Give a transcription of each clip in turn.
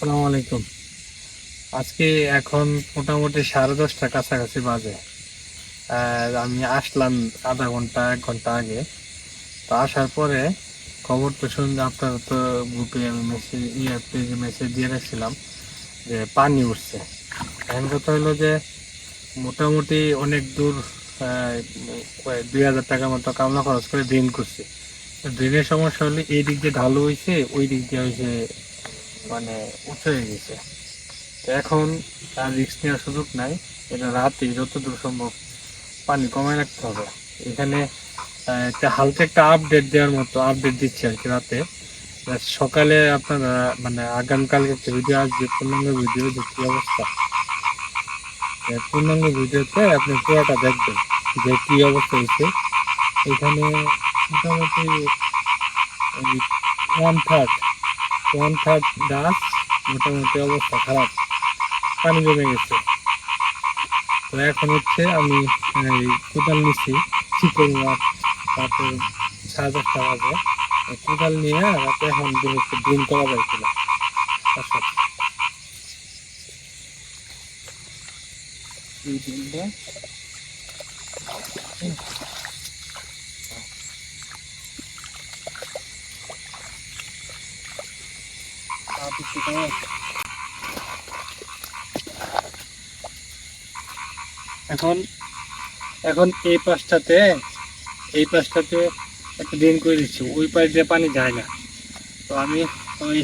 আসসালামু আলাইকুম। আজকে এখন মোটামুটি সাড়ে দশটা কাছাকাছি বাজে। আমি আসলাম আধা ঘণ্টা, এক ঘণ্টা আগে। তো আসার পরে খবর তো শুনলে আপনার তো গ্রুপে আমি মেসেজ ইয়ে পেজে মেসেজ দিয়ে রাখছিলাম যে পানি উঠছে। এখন কথা হলো যে মোটামুটি অনেক দূর দুই হাজার টাকার মতো কামলা খরচ করে ড্রেন করছি। ড্রেনের সমস্যা হলে এই দিক দিয়ে ঢালু হয়েছে ওই দিক দিয়ে হয়েছে মানে উঁচু হয়ে গেছে এখন আর রিস্ক নেওয়ার সুযোগ নাই। এটা রাতে যতদূর সম্ভব পানি কমায় রাখতে হবে। এখানে একটা হালকা একটা আপডেট দেওয়ার মতো আপডেট দিচ্ছে আর কি রাতে। সকালে আপনারা মানে আগামীকালকে একটা ভিডিও আসবে, পূর্ণাঙ্গ ভিডিও যে অবস্থা? পূর্ণাঙ্গ ভিডিওতে আপনি পুরোটা দেখবেন, যে কি অবস্থা হয়েছে। এখানে মোটামুটি ওয়ান থার্ড ওয়ান থার্ড গাছ মোটামুটি অবস্থা খারাপ। পানি জমে গেছে। তো এখন হচ্ছে আমি, এই কোদাল নিচ্ছি চিকন মাছ তারপর সাড়ে দশটা বাজে। কোদাল নিয়ে রাতে এখন একটু ডিম করা যাইছিল আচ্ছা। এই আর কিছু কমাই। এখন এখন এই পাশটাতে এই পাশটাতে একটা ড্রেন করে দিচ্ছি, ওই পাশ দিয়ে পানি যায় না। তো আমি ওই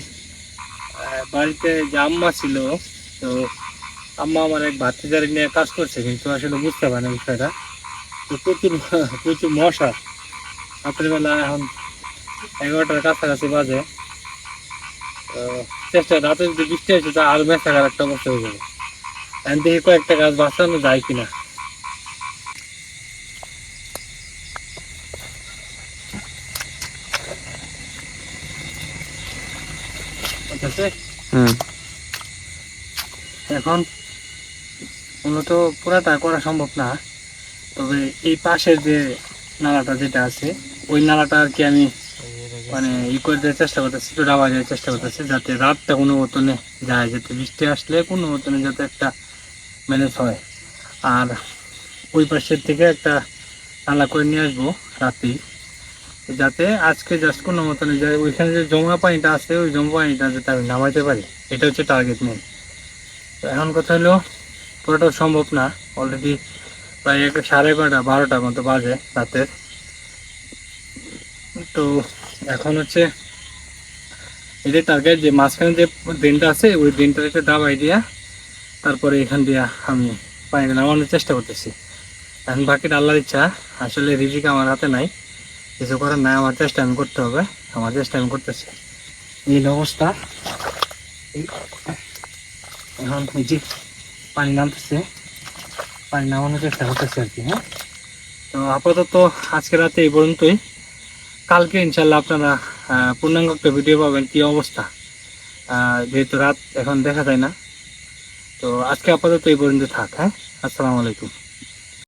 বাড়িতে যে আম্মা ছিল, তো আম্মা আমার এক ভাতিজারি নিয়ে কাজ করছে, কিন্তু আসলে বুঝতে পারে বিষয়টা। তো প্রচুর প্রচুর মশা। রাত্রিবেলা এখন এগারোটার কাছাকাছি বাজে। চেষ্টা রাতে যদি বৃষ্টি হয়েছে তা আরও বেশ থাকার একটা অবস্থা হয়ে যাবে। এখন দেখি কয়েকটা গাছ বাঁচানো যায় কিনা। এখন মূলত পুরাটা করা সম্ভব না তবে এই পাশের যে নালাটা যেটা আছে ওই নালাটা আর কি আমি মানে ই করে দেওয়ার চেষ্টা করতেছি, একটু ডাবা দেওয়ার চেষ্টা করতেছি, যাতে রাতটা কোনো মতনে যায়, যাতে বৃষ্টি আসলে কোনো মতনে যাতে একটা ম্যানেজ হয়। আর ওই পাশের থেকে একটা নালা করে নিয়ে আসব রাতেই, যাতে আজকে জাস্ট কোনো মতনে যায়। ওইখানে যে জমা পানিটা আছে, ওই জমা পানিটা যাতে আমি নামাইতে পারি, এটা হচ্ছে টার্গেট মেন তো এখন কথা হলো, পুরোটা সম্ভব না। অলরেডি প্রায় একটা সাড়ে বারোটার মতো বাজে রাতের। তো এখন হচ্ছে এটাই টার্গেট যে মাঝখানে যে ড্রেনটা আছে, ওই ড্রেনটা একটা দাবাই দিয়া তারপরে এখান দিয়া আমি পানিটা নামানোর চেষ্টা করতেছি। এখন বাকিটা আল্লাহর ইচ্ছা, আসলে রিজিক আমার হাতে নাই, কিছু করার নাই, আমার চেষ্টা আমি করতে হবে, আমার চেষ্টা আমি করতেছি। এই অবস্থা। এখন যে পানি নামতেছে, পানি নামানোর চেষ্টা করতেছি আর কি হ্যাঁ? তো আপাতত আজকে রাতে এই পর্যন্তই। কালকে ইনশাল্লাহ আপনারা পূর্ণাঙ্গ একটা ভিডিও পাবেন কী অবস্থা। যেহেতু রাত এখন দেখা যায় না। তো আজকে আপাতত এই পর্যন্ত থাক হ্যাঁ? আসসালামু আলাইকুম।